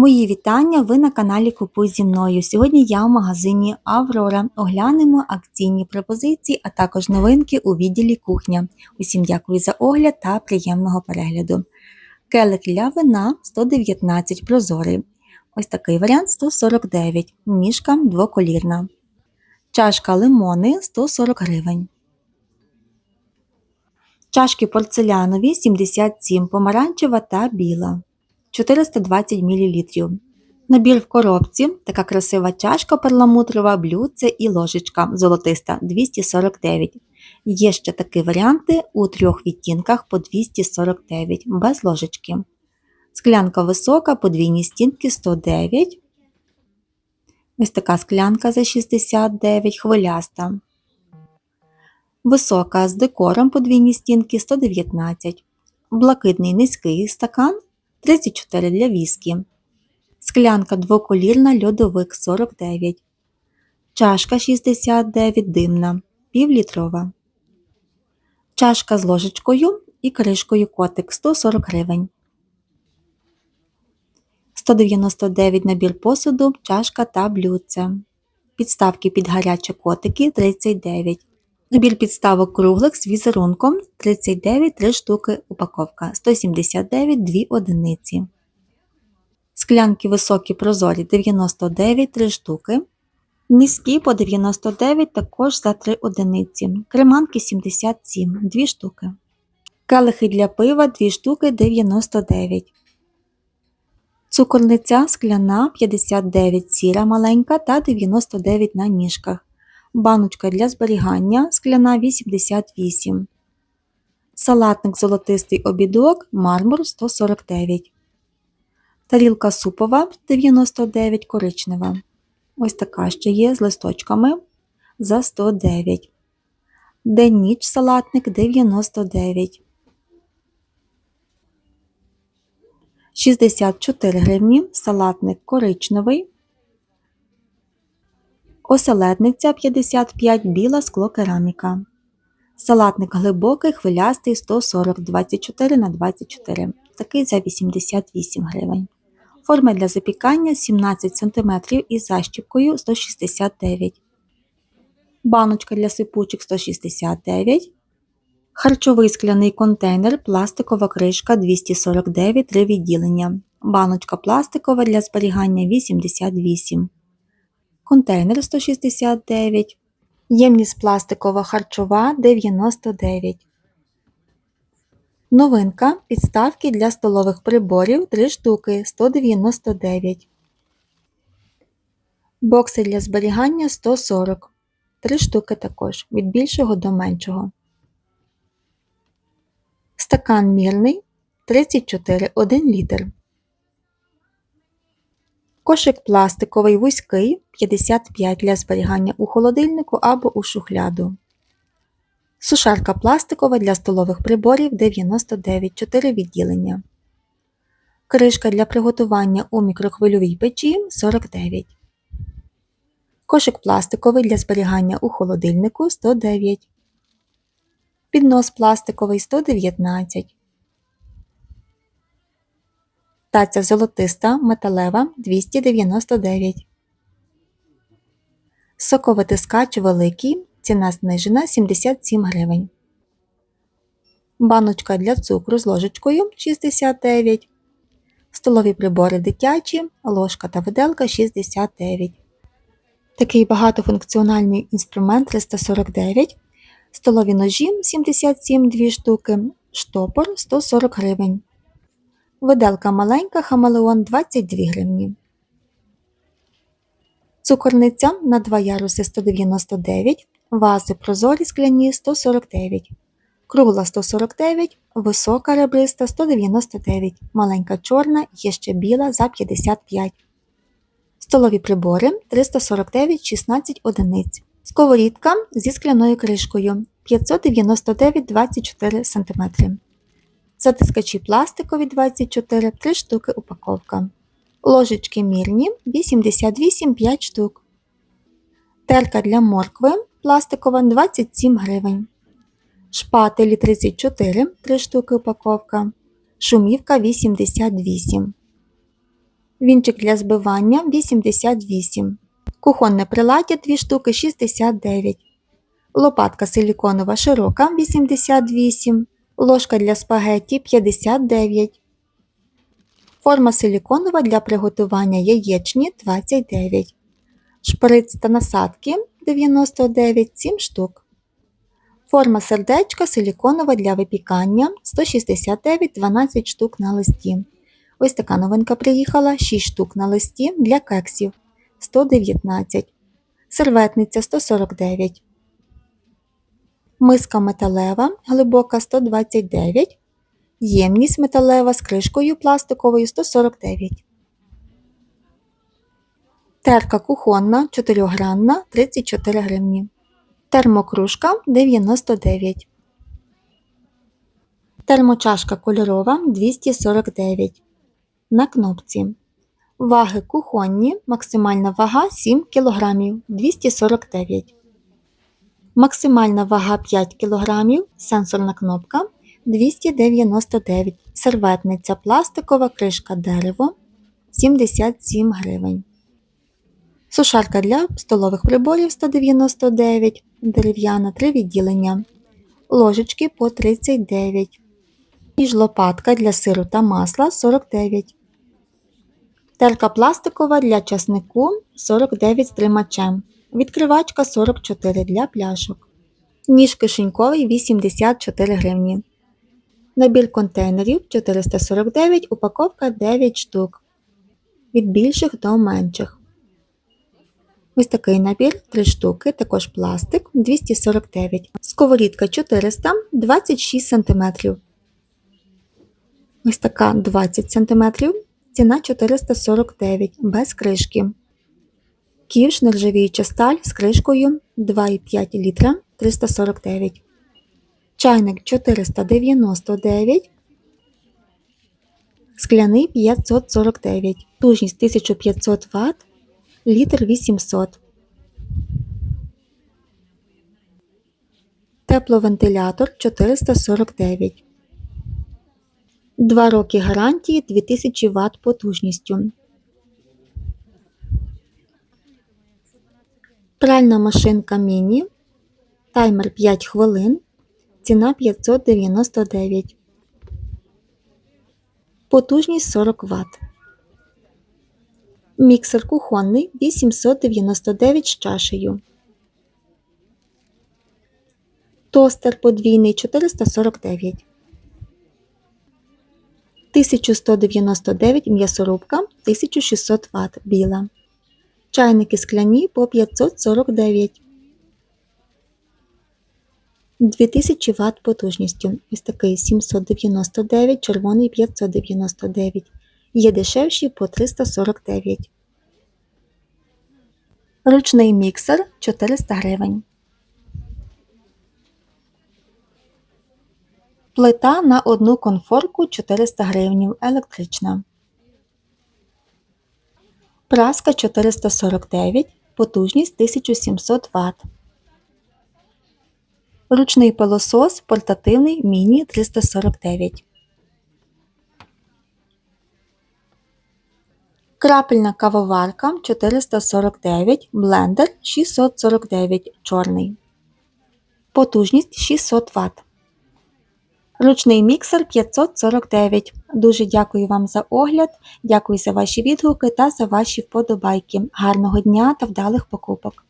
Мої вітання! Ви на каналі Купуй зі мною. Сьогодні я в магазині Аврора. Оглянемо акційні пропозиції, а також новинки у відділі кухня. Усім дякую за огляд та приємного перегляду. Келик для вина 119 прозорий. Ось такий варіант 149, ніжка двоколірна. Чашка лимони 140 гривень. Чашки порцелянові 77, помаранчева та біла. 420 мл. Набір в коробці, така красива чашка перламутрова, блюдце і ложечка золотиста 249. Є ще такі варіанти у трьох відтінках по 249 без ложечки. Склянка висока, подвійні стінки 109. Ось така склянка за 69 хвиляста. Висока з декором подвійні стінки 119. Блакитний низький стакан 34 для віскі. Склянка двоколірна льодовик 49. Чашка 69 димна, півлітрова. Чашка з ложечкою і кришкою котик 140 гривень. 199 набір посуду, чашка та блюдце. Підставки під гарячі котики 39. Набір підставок круглих з візерунком 39 3 штуки упаковка, 179 2 одиниці. Склянки високі прозорі 99 3 штуки. Низькі по 99 також за 3 одиниці. Креманки 77 2 штуки. Келихи для пива 2 штуки 99. Цукорниця скляна 59 сіра маленька та 99 на ніжках баночка для зберігання скляна 88, салатник золотистий обідок мармур 149, тарілка супова 99 коричнева. Ось така ще є з листочками за 109. День ніч салатник 99. 64 гривні салатник коричневий Оселедниця 55 біла склокераміка. Салатник глибокий, хвилястий 140 24 на 24 такий за 88 гривень. Форма для запікання 17 см із защіпкою 169 Баночка для сипучих 169 Харчовий скляний контейнер, пластикова кришка 249 3 відділення. Баночка пластикова для зберігання 88 контейнер 169, ємність пластикова харчова 99. Новинка підставки для столових приборів 3 штуки 199. Бокси для зберігання 140. 3 штуки також від більшого до меншого. Стакан мірний 34 1 літр. Кошик пластиковий вузький 55 для зберігання у холодильнику або у шухляду. Сушарка пластикова для столових приборів 99 4 відділення. Кришка для приготування у мікрохвильовій печі 49. Кошик пластиковий для зберігання у холодильнику 109. Піднос пластиковий 119. Таця золотиста металева 299. Соковитискач великий. Ціна знижена 77 гривень. Баночка для цукру з ложечкою 69. Столові прибори дитячі, ложка та виделка 69. Такий багатофункціональний інструмент 349. Столові ножі 77 2 штуки. Штопор 140 гривень. Виделка маленька хамелеон 22 гривні. Цукорниця на 2 яруси 199, вази прозорі скляні 149, кругла 149, висока ребриста 199, маленька чорна є ще біла за 55. Столові прибори 349 16 одиниць. Сковорідка зі скляною кришкою 599 24 см. Затискачі пластикові 24 3 штуки упаковка. Ложечки мірні 88 5 штук. Терка для моркви пластикова 27 гривень. Шпателі 34 3 штуки упаковка. Шумівка 88. Вінчик для збивання 88. Кухонне приладдя 2 штуки 69. Лопатка силіконова широка 88. Ложка для спагетті 59. Форма силіконова для приготування яєчні 29. Шприц та насадки 99 7 штук. Форма сердечка силіконова для випікання 169 12 штук на листі. Ось така новинка приїхала 6 штук на листі для кексів 119. Серветниця 149. Миска металева глибока 129. Ємність металева з кришкою пластиковою 149. Терка кухонна 4-гранна 34 гривні. Термокружка 99. Термочашка кольорова 249. На кнопці. Ваги кухонні. Максимальна вага 7 кг 249. Максимальна вага 5 кг. Сенсорна кнопка 299. Серветниця пластикова кришка дерево 77 гривень. Сушарка для столових приборів 199, дерев'яна 3 відділення, ложечки по 39, ніж лопатка для сиру та масла 49, терка пластикова для часнику 49 з тримачем, відкривачка 44 для пляшок, ніж кишеньковий 84 гривні. Набір контейнерів 449, упаковка 9 штук. Від більших до менших. Ось такий набір 3 штуки, також пластик 249. Сковорідка 400 26 см. Ось така 20 см. Ціна 449 без кришки. Ківш нержавіюча сталь з кришкою 2,5 літра 349. Чайник 499. Скляний 549. Тужність 1500 Вт літр 800. Тепловентилятор 449. 2 роки гарантії 2000 Вт потужністю. Пральна машинка міні. Таймер 5 хвилин. Ціна 599. Потужність 40 Вт. Міксер кухонний 899 з чашею. Тостер подвійний 449. 1199 м'ясорубка 1600 Вт біла. Чайники скляні по 549. 2000 Вт потужністю. Ось такий 799, червоний 599. Є дешевші по 349. Ручний міксер 400 гривень. Плита на одну конфорку 400 гривень електрична. Праска 449, потужність 1700 Вт. Ручний пилосос портативний міні 349. Крапельна кавоварка 449, блендер 649 чорний. Потужність 600 Вт. Ручний міксер 549. Дуже дякую вам за огляд, дякую за ваші відгуки та за ваші вподобайки. Гарного дня та вдалих покупок!